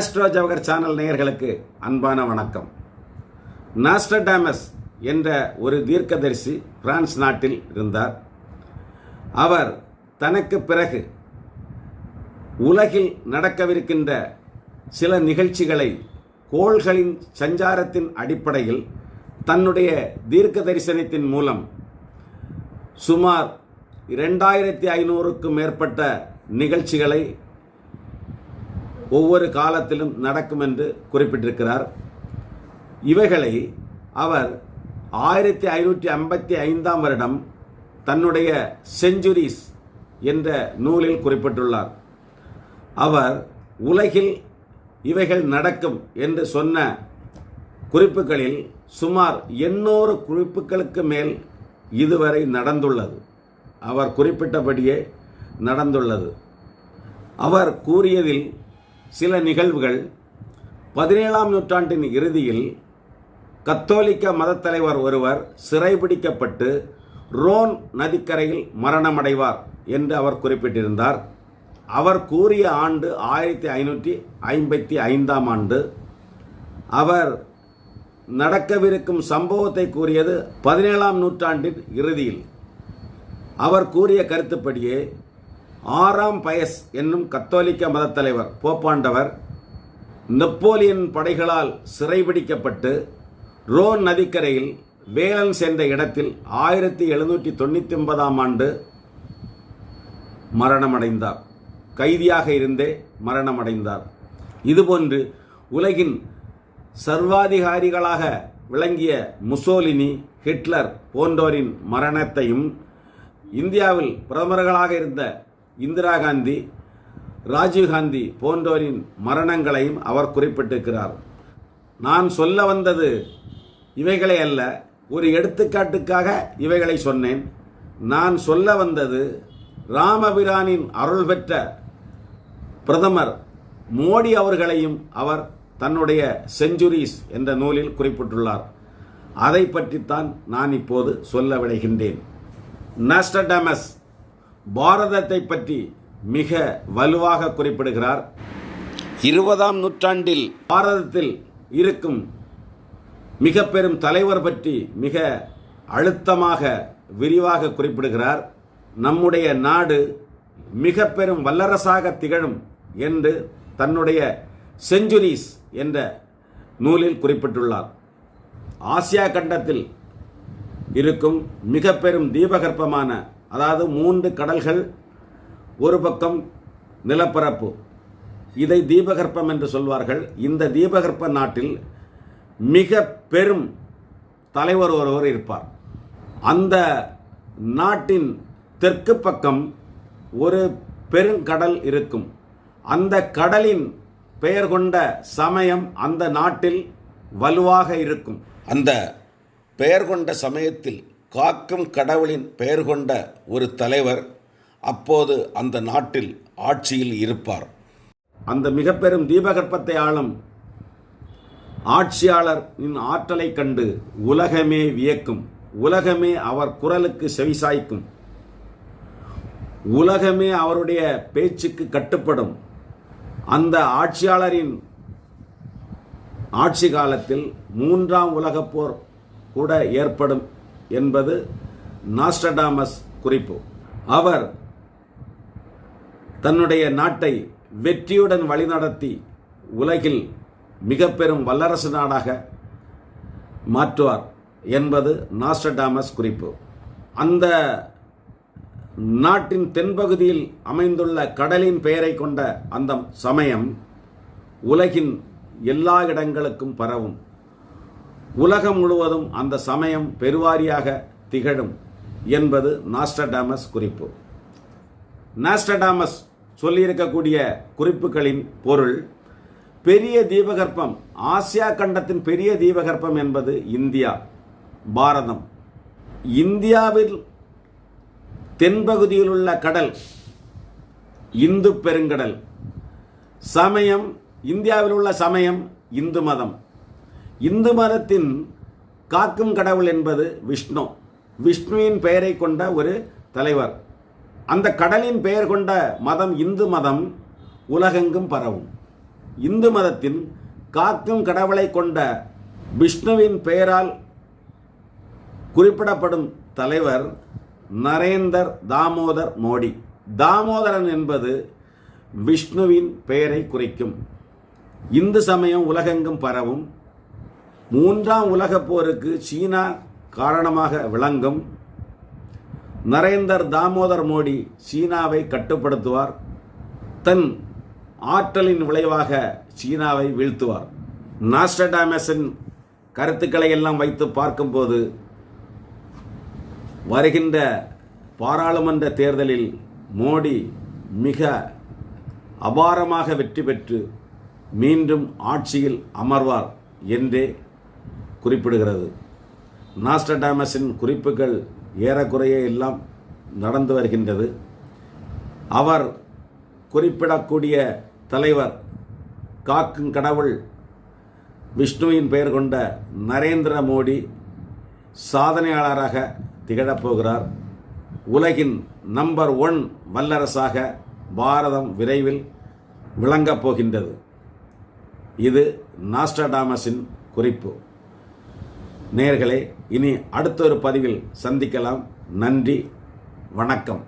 Astro Jawahar channel நேயர்களுக்கு அன்பான வணக்கம். நாஸ்டர்டாமஸ் என்ற ஒரு தீர்க்கதரிசி பிரான்ஸ் நாட்டில் இருந்தார். அவர் தனக்கு பிறகு உலகில் நடக்கவிருக்கின்ற சில நிகழ்ச்சிகளை கோள்களின் சஞ்சாரத்தின் அடிப்படையில் தன்னுடைய தீர்க்க தரிசனத்தின் மூலம் சுமார் இரண்டாயிரத்தி ஐநூறுக்கும் மேற்பட்ட நிகழ்ச்சிகளை ஒவ்வொரு காலத்திலும் நடக்கும் என்று குறிப்பிட்டிருக்கிறார். இவைகளை அவர் ஆயிரத்தி ஐநூற்றி ஐம்பத்தி ஐந்தாம் வருடம் தன்னுடைய செஞ்சுரிஸ் என்ற நூலில் குறிப்பிட்டுள்ளார். அவர் உலகில் இவைகள் நடக்கும் என்று சொன்ன குறிப்புகளில் சுமார் எண்ணூறு குறிப்புகளுக்கு மேல் இதுவரை நடந்துள்ளது. அவர் குறிப்பிட்டபடியே நடந்துள்ளது. அவர் கூறியதில் சில நிகழ்வுகள் பதினேழாம் நூற்றாண்டின் இறுதியில் கத்தோலிக்க மதத்தலைவர் ஒருவர் சிறைபிடிக்கப்பட்டு ரோன் நதிக்கரையில் மரணமடைவார் என்று அவர் குறிப்பிட்டிருந்தார். அவர் கூறிய ஆண்டு ஆயிரத்தி ஐநூற்றி ஐம்பத்தி ஐந்தாம் ஆண்டு அவர் நடக்கவிருக்கும் சம்பவத்தை கூறியது பதினேழாம் நூற்றாண்டின் இறுதியில். அவர் கூறிய கருத்துப்படியே ஆறாம் பயஸ் என்னும் கத்தோலிக்க மதத்தலைவர் போப்பாண்டவர் நெப்போலியன் படைகளால் சிறைபிடிக்கப்பட்டு ரோன் நதிக்கரையில் வேலன் சென்ற இடத்தில் ஆயிரத்தி எழுநூற்றி தொண்ணூற்றி ஒன்பதாம் ஆண்டு மரணமடைந்தார். கைதியாக இருந்தே மரணமடைந்தார். இதுபோன்று உலகின் சர்வாதிகாரிகளாக விளங்கிய முசோலினி ஹிட்லர் போன்றோரின் மரணத்தையும் இந்தியாவில் பிரதமர்களாக இருந்த இந்திரா காந்தி ராஜீவ்காந்தி போன்றோரின் மரணங்களையும் அவர் குறிப்பிட்டிருக்கிறார். நான் சொல்ல வந்தது இவைகளை அல்ல ஒரு எடுத்துக்காட்டுக்காக இவைகளை சொன்னேன். நான் சொல்ல வந்தது ராமபிரானின் அருள் பெற்ற பிரதமர் மோடி அவர்களையும் அவர் தன்னுடைய செஞ்சுரிஸ் என்ற நூலில் குறிப்பிட்டுள்ளார். அதை பற்றித்தான் நான் இப்போது சொல்ல விளைகின்றேன் நாஸ்டடாமஸ் பாரதத்தை பற்றி மிக வலுவாக குறிப்பிடுகிறார். இருபதாம் நூற்றாண்டில் பாரதத்தில் இருக்கும் மிக பெரும் தலைவர் பற்றி மிக அழுத்தமாக விரிவாக குறிப்பிடுகிறார். நம்முடைய நாடு மிக பெரும் வல்லரசாக திகழும் என்று தன்னுடைய செஞ்சுரிஸ் என்ற நூலில் குறிப்பிட்டுள்ளார். ஆசியா கண்டத்தில் இருக்கும் மிக பெரும் தீபகற்பமான அதாவது மூன்று கடல்கள் ஒரு பக்கம் நிலப்பரப்பு. இதை தீபகற்பம் என்று சொல்வார்கள். இந்த தீபகற்ப நாட்டில் மிக பெரும் தலைவர் ஒருவர் இருப்பார். அந்த நாட்டின் தெற்கு பக்கம் ஒரு பெருங்கடல் இருக்கும். அந்த கடலின் பெயர் கொண்ட சமயம் அந்த நாட்டில் வலுவாக இருக்கும். அந்த பெயர் கொண்ட சமயத்தில் காக்கும் கடவுளின் பெயர் கொண்ட ஒரு தலைவர் அப்போது அந்த நாட்டில் ஆட்சியில் இருப்பார். அந்த மிக பெரும் தீபகற்பத்தை ஆளும் ஆட்சியாளரின் ஆற்றலை கண்டு உலகமே வியக்கும் உலகமே அவர் குரலுக்கு செவிசாய்க்கும் உலகமே அவருடைய பேச்சுக்கு கட்டுப்படும். அந்த ஆட்சியாளரின் ஆட்சி காலத்தில் மூன்றாம் உலகப்போர் கூட ஏற்படும் என்பது நாஸ்டடாமஸ் குறிப்பு. அவர் தன்னுடைய நாட்டை வெற்றியுடன் வழிநடத்தி உலகில் மிக பெரும் வல்லரசு நாடாக மாற்றுவார் என்பது நாஸ்டடாமஸ் குறிப்பு. அந்த நாட்டின் தென்பகுதியில் அமைந்துள்ள கடலின் பெயரை கொண்ட அந்த சமயம் உலகின் எல்லா இடங்களுக்கும் பரவும். உலகம் முழுவதும் அந்த சமயம் பெருவாரியாக திகழும் என்பது நாஸ்டடாமஸ் குறிப்பு. நாஸ்டடாமஸ் சொல்லியிருக்கக்கூடிய குறிப்புகளின் பொருள் பெரிய தீபகற்பம் ஆசியா கண்டத்தின் பெரிய தீபகற்பம் என்பது இந்தியா பாரதம். இந்தியாவில் தென்பகுதியில் உள்ள கடல் இந்து பெருங்கடல். சமயம் இந்தியாவில் உள்ள சமயம் இந்து மதம். இந்து மதத்தின் காக்கும் கடவுள் என்பது விஷ்ணு. விஷ்ணுவின் பெயரை கொண்ட ஒரு தலைவர். அந்த கடலின் பெயர் கொண்ட மதம் இந்து மதம் உலகெங்கும் பரவும். இந்து மதத்தின் காக்கும் கடவுளை கொண்ட விஷ்ணுவின் பெயரால் குறிப்பிடப்படும் தலைவர் நரேந்தர் தாமோதர் மோடி. தாமோதரன் என்பது விஷ்ணுவின் பெயரை குறிக்கும். இந்து சமயம் உலகெங்கும் பரவும். மூன்றாம் உலகப் போருக்கு சீனா காரணமாக விளங்கும். நரேந்தர் தாமோதர் மோடி சீனாவை கட்டுப்படுத்துவார். தன் ஆற்றலின் விளைவாக சீனாவை வீழ்த்துவார். நாஸ்டடாமஸின் கருத்துக்களை எல்லாம் வைத்து பார்க்கும்போது வருகின்ற பாராளுமன்ற தேர்தலில் மோடி மிக அபாரமாக வெற்றி பெற்று மீண்டும் ஆட்சியில் அமர்வார் என்றே குறிப்பிடுகிறது. நாஸ்டடாமஸின் குறிப்புகள் ஏறக்குறைய எல்லாம் நடந்து வருகின்றது. அவர் குறிப்பிடக்கூடிய தலைவர் காக்கும் கடவுள் விஷ்ணுவின் பெயர் கொண்ட நரேந்திர மோடி சாதனையாளராக திகழப் போகிறார். உலகின் நம்பர் ஒன் வல்லரசாக பாரதம் விரைவில் விளங்கப் போகின்றது. இது நாஸ்டடாமஸின் குறிப்பு. நேர்களே இனி அடுத்த ஒரு பதிவில் சந்திக்கலாம். நன்றி வணக்கம்.